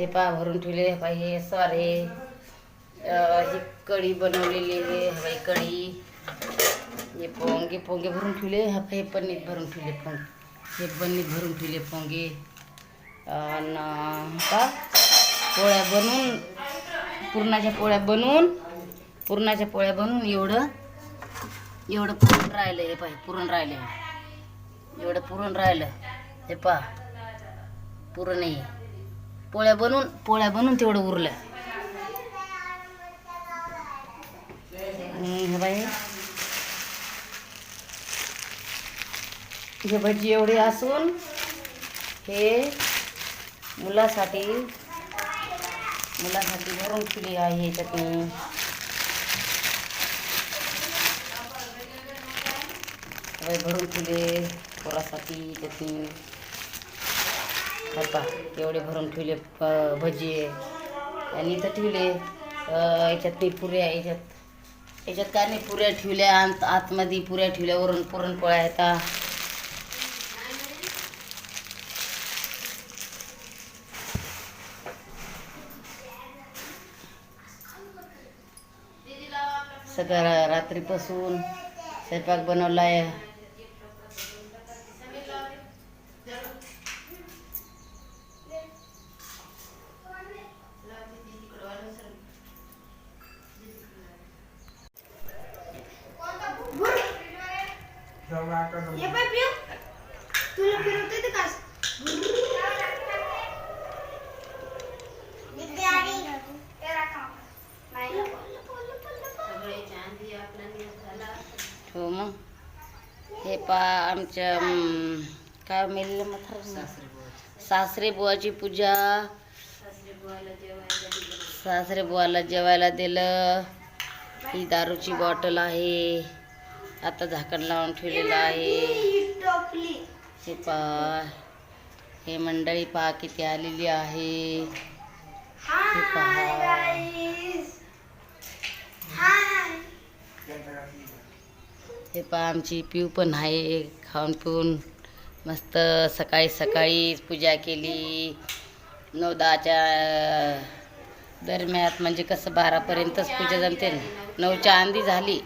हे पा भरून ठेवले हे पाय हे सारे ही कढी बनवलेली आहे हे कढी. हे पोंगे पोंगे भरून ठेवले हा हे पनीर भरून ठेवले पोंगे. हे पनीर भरून ठेवले पोंगे. आणि का पोळ्या बनवून पुरणाच्या पोळ्या बनवून पुरणाच्या पोळ्या बनवून एवढं एवढं पुरण राहिलं हे पाय पुरण राहिलं. एवढं पुरण राहिलं हे पा पुरण आहे. पोळ्या बनवून पोळ्या बनवून तेवढं उरलं. आणि हे बाई हे भजी एवढी असून हे मुलासाठी मुलासाठी भरून ठेवली आहे चटणी भरून ठेवले पोरासाठी चटणी बापा एवढे भरून ठेवले प- भजी आणि इथं ठेवले याच्यात नाही पुऱ्या याच्यात याच्यात काय नाही पुऱ्या ठेवल्या आत आतमध्ये पुऱ्या ठेवल्या वरून पुरणपोळ्या येतात सगळं रात्रीपासून स्वयंपाक बनवला आहे ये बाय पिऊ. तुला फिरवता येते का हो मग. हे पा आमच्या काय मेलेलं मथार सासरे बुवाची. पूजा. सासरे बुवाला जेवायला दिलं. ही दारूची बॉटल आहे. आता झाकण लावून ठेवलेलं आहे. हे पा हे मंडळी पहा किती आलेली आहे. हे पहा. हे पहा आमची पिऊ पण आहे. खाऊन पिऊन मस्त सकाळी सकाळी पूजा केली. नऊ दहाच्या दरम्यात म्हणजे कसं बारापर्यंतच पूजा जमते. ना नऊच्या आंधी झाली.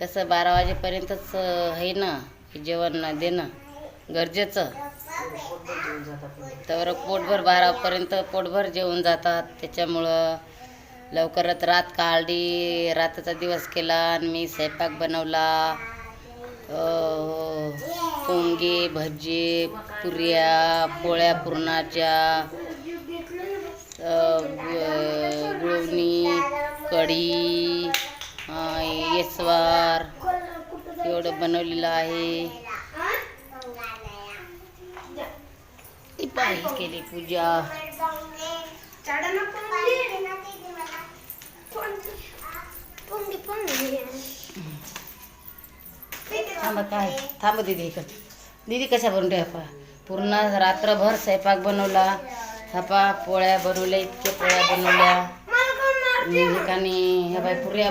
कसं बारा वाजेपर्यंतच आहे ना हे जेवण देणं गरजेचं. तर पोटभर बारापर्यंत पोटभर जेवून जातात. त्याच्यामुळं लवकरच रात काढली राताचा दिवस केला आणि मी स्वयंपाक बनवला. पोंगे भजी पुऱ्या पोळ्या पुरणाच्या गुळवणी कढी केसवार एवढं बनवलेलं आहे. ती केली पूजा. चाडा थांबा काय? थांब दिदी इकडे. दीदी कशा बनवून ठेवा पूर्ण रात्रभर स्वयंपाक बनवला. थापा पोळ्या बनवल्या इतक्या पोळ्या बनवल्या. ठिकाणी ह्या बाई पुऱ्या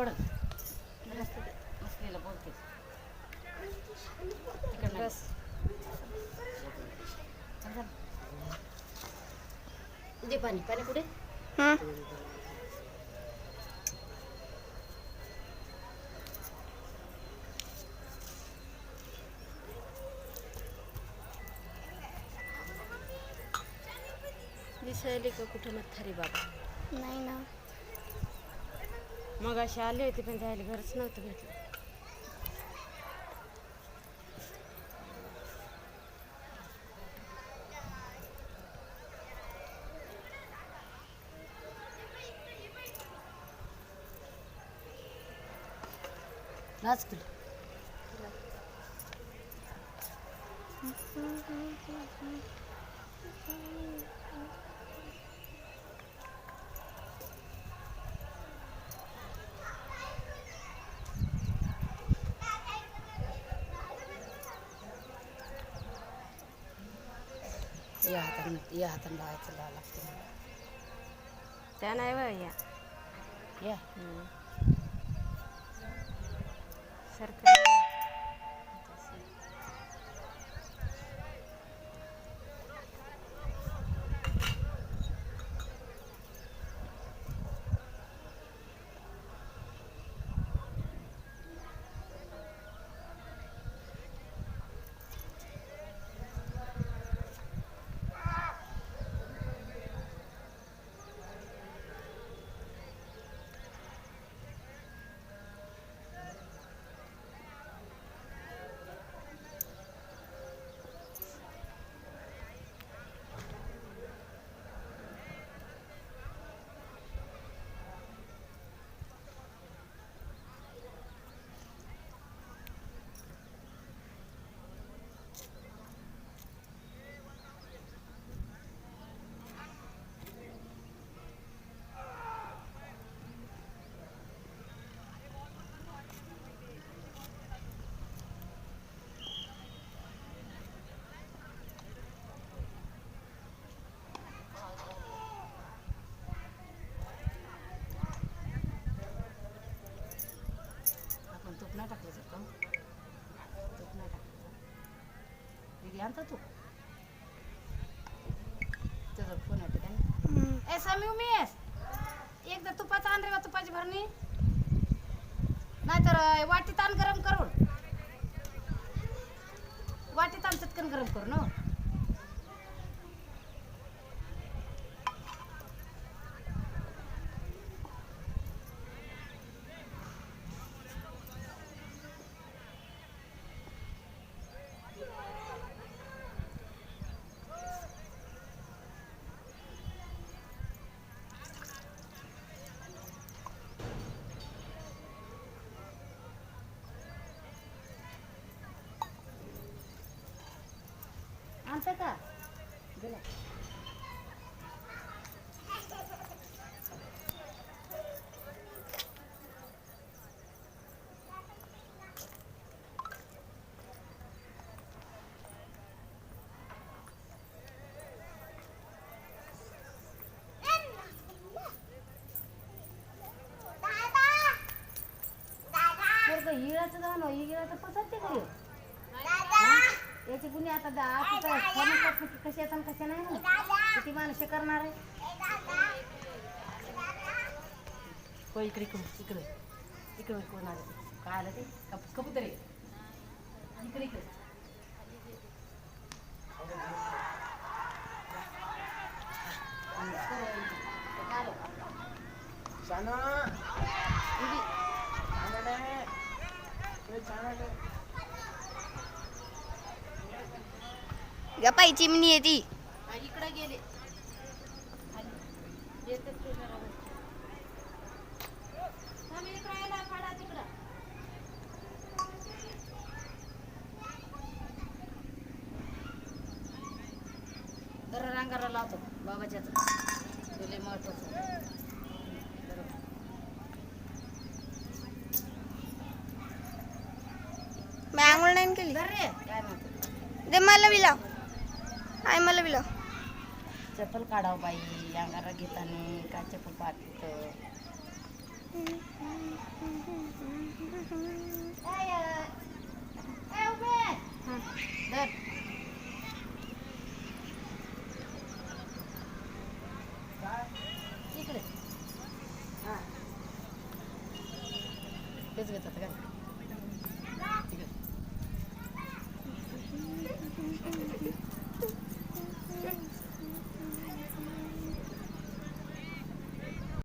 पडत बसलेलं बोलते. बस. दे पाणी. पाणी कुठे? दिसायले का कुठं नथारी बाबा? नाही ना. मग अशी आली होती पण जायला घरच नव्हतं भेटलं. नाच तुला. या हातानं या हातानं लावायचं लावा लागते. त्या नाही बा या. या. सरकार वेगळी तू? तुझा फोन येतो का नाही? ए समी उमेश एकदा तुपाचं आण रे बा तुपाची भरणी. नाहीतर वाटी ताण गरम करून. वाटी ताण चटकन गरम करून हो. हो आणतं का दिला बरं का हिळाचं जाणं हिळाचं पसरते का ह्यो? याची कुणी आता दा आता काय कशी येतात कशा नाही ना किती माणसं करणार आहे हो इकडे इकडे इकडे इकडे कोण आलं ते? काय आलं ते कप कबूतर आहे इकडे इकडे आणि काय आलं? इडी. गपाई चिमणी आहे ती हा, इकडे गेले. रांगारा लावतो बाबाच्याच. तुले महत्वाचं. बरोबर. मी आंघोळ नाही केली? दे मला बी लाव आय मला बी लाव चप्पल काढाव बाई अंगारा घेताना काय